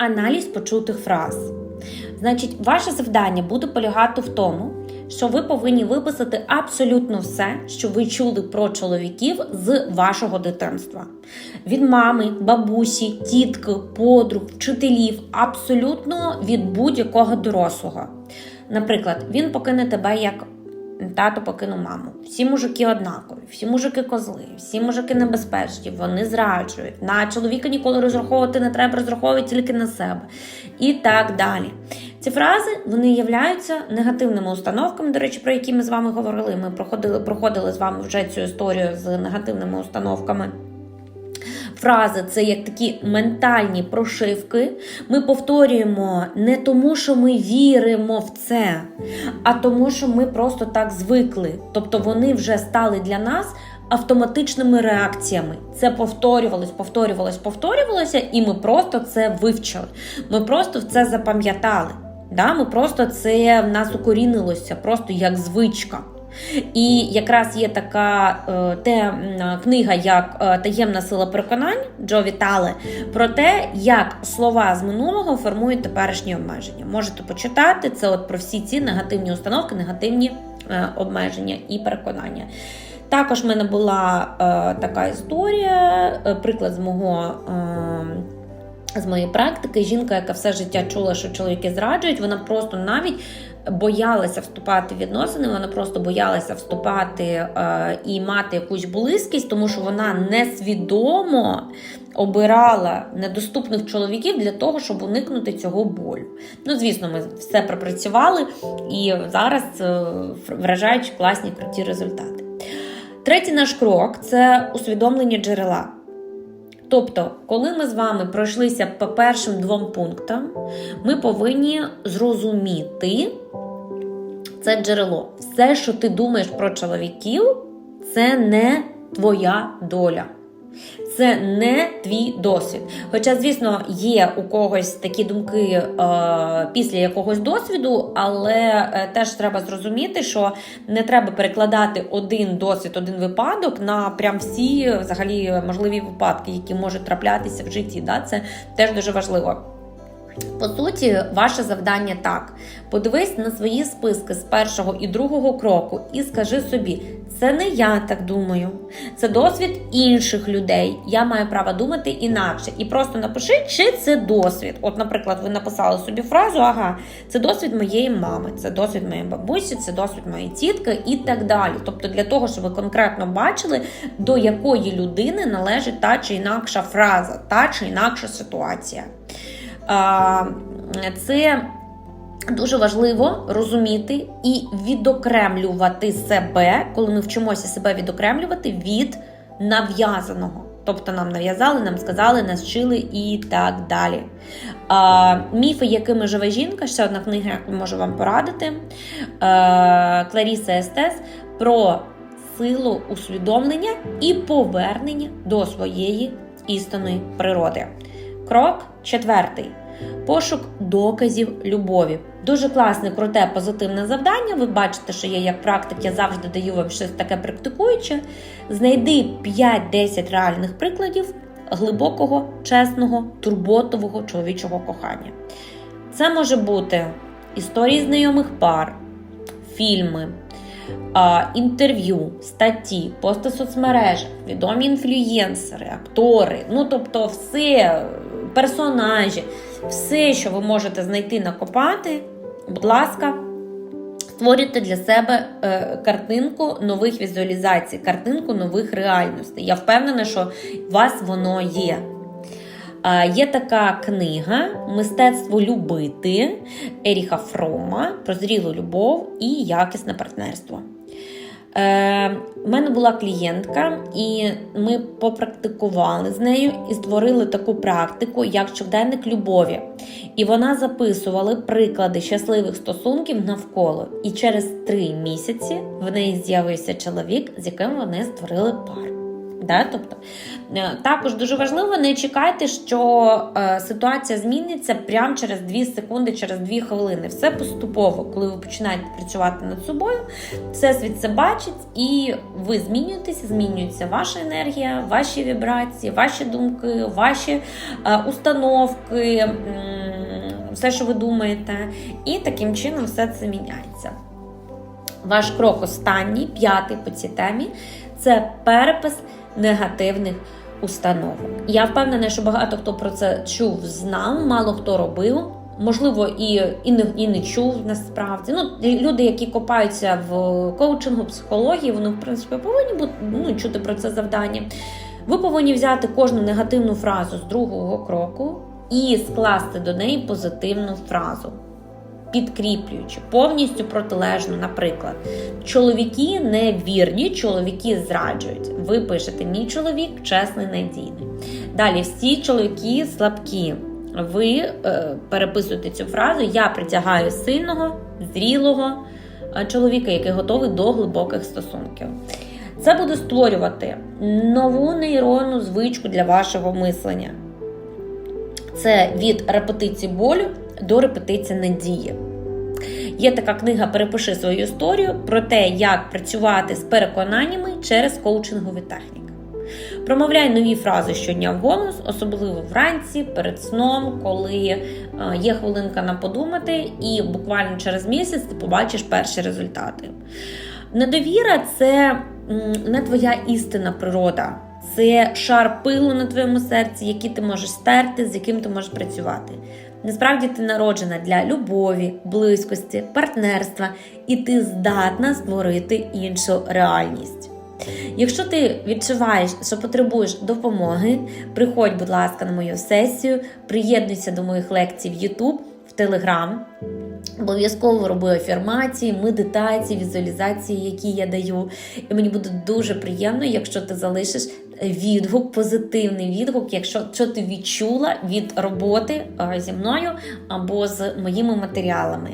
аналіз почутих фраз. Значить, ваше завдання буде полягати в тому, що ви повинні виписати абсолютно все, що ви чули про чоловіків з вашого дитинства. Від мами, бабусі, тітки, подруг, вчителів, абсолютно від будь-якого дорослого. Наприклад, він покине тебе як тато покинув маму. Всі мужики однакові, всі мужики козли, всі мужики небезпечні, вони зраджують. На чоловіка ніколи розраховувати не треба, розраховувати тільки на себе. І так далі. Ці фрази вони являються негативними установками, до речі, про які ми з вами говорили. Ми проходили, проходили з вами вже цю історію з негативними установками. Фрази це як такі ментальні прошивки. Ми повторюємо не тому, що ми віримо в це, а тому, що ми просто так звикли. Тобто вони вже стали для нас автоматичними реакціями. Це повторювалось, повторювалось, повторювалося, і ми просто це вивчили. Ми просто це запам'ятали. Да? Ми просто це в нас укорінилося, просто як звичка. І якраз є така е, те, книга, як е, Таємна сила переконань Джо Вітале, про те, як слова з минулого формують теперішні обмеження. Можете почитати це от про всі ці негативні установки, негативні е, обмеження і переконання. Також в мене була така історія, приклад з мого. З моєї практики, жінка, яка все життя чула, що чоловіки зраджують, вона просто навіть боялася вступати в відносини, вона просто боялася вступати е, і мати якусь близькість, тому що вона несвідомо обирала недоступних чоловіків для того, щоб уникнути цього болю. Ну, звісно, ми все пропрацювали і зараз е, вражаючи класні круті результати. Третій наш крок це усвідомлення джерела. Тобто, коли ми з вами пройшлися по першим двом пунктам, ми повинні зрозуміти це джерело. Все, що ти думаєш про чоловіків, це не твоя доля. Це не твій досвід. Хоча, звісно, є у когось такі думки е, після якогось досвіду, але е, теж треба зрозуміти, що не треба перекладати один досвід, один випадок на прям всі взагалі можливі випадки, які можуть траплятися в житті. Да? Це теж дуже важливо. По суті, ваше завдання так: подивись на свої списки з першого і другого кроку і скажи собі, це не я так думаю, це досвід інших людей. Я маю право думати інакше. І просто напиши, чи це досвід. От, наприклад, ви написали собі фразу, ага, це досвід моєї мами, це досвід моєї бабусі, це досвід моєї тітки і так далі. Тобто, для того, щоб ви конкретно бачили, до якої людини належить та чи інакша фраза, та чи інакша ситуація. Це дуже важливо розуміти і відокремлювати себе, коли ми вчимося себе відокремлювати від нав'язаного. Тобто нам нав'язали, нам сказали, нас вчили і так далі. А, Міфи, якими живе жінка, ще одна книга, можу вам порадити. А, Кларіса Естес про силу усвідомлення і повернення до своєї істинної природи. Крок четвертий. Пошук доказів любові. Дуже класне, круте, позитивне завдання. Ви бачите, що я як практик, я завжди даю вам щось таке практикуюче. Знайди 5-10 реальних прикладів глибокого, чесного, турботового чоловічого кохання. Це може бути історії знайомих пар, фільми, інтерв'ю, статті, пости соцмережах, відомі інфлюєнсери, актори, ну тобто все, персонажі, все, що ви можете знайти, накопати, будь ласка, створюйте для себе е, картинку нових візуалізацій, картинку нових реальностей. Я впевнена, що у вас воно є. Є така книга Мистецтво любити Еріха Фрома про зрілу любов і якісне партнерство. Е, У мене була клієнтка, і ми попрактикували з нею і створили таку практику, як щоденник любові. І вона записувала приклади щасливих стосунків навколо. І через три місяці в неї з'явився чоловік, з яким вони створили пару. Да? Тобто, е, також дуже важливо не чекайте, що е, ситуація зміниться прямо через 2 секунди, через 2 хвилини. Все поступово, коли ви починаєте працювати над собою, всесвіт це бачить, і ви змінюєтеся, змінюється ваша енергія, ваші вібрації, ваші думки, ваші е, установки, все, що ви думаєте, і таким чином все це міняється. Ваш крок останній, п'ятий по цій темі, це перепис негативних установок. Я впевнена, що багато хто про це чув, знав, мало хто робив. Можливо, і, і, не, і не чув насправді. Ну, люди, які копаються в коучингу, психології, вони, в принципі, повинні бути ну, чути про це завдання. Ви повинні взяти кожну негативну фразу з другого кроку і скласти до неї позитивну фразу підкріплюючи, повністю протилежно, наприклад, чоловіки невірні, чоловіки зраджують. Ви пишете мій чоловік чесний, надійний. Далі всі чоловіки слабкі. Ви е, переписуєте цю фразу Я притягаю сильного, зрілого е, чоловіка, який готовий до глибоких стосунків. Це буде створювати нову нейронну звичку для вашого мислення. Це від репетиції болю до репетиції надії. Є така книга Перепиши свою історію про те, як працювати з переконаннями через коучингові техніки. Промовляй нові фрази щодня вголос, особливо вранці, перед сном, коли е, є хвилинка на подумати, і буквально через місяць ти побачиш перші результати. Недовіра це не твоя істинна природа. Це шар пилу на твоєму серці, який ти можеш стерти, з яким ти можеш працювати. Насправді ти народжена для любові, близькості, партнерства, і ти здатна створити іншу реальність. Якщо ти відчуваєш, що потребуєш допомоги, приходь, будь ласка, на мою сесію, приєднуйся до моїх лекцій в YouTube, в Telegram. Обов'язково роблю афірмації, медитації, візуалізації, які я даю. І мені буде дуже приємно, якщо ти залишиш відгук, позитивний відгук, якщо що ти відчула від роботи зі мною або з моїми матеріалами.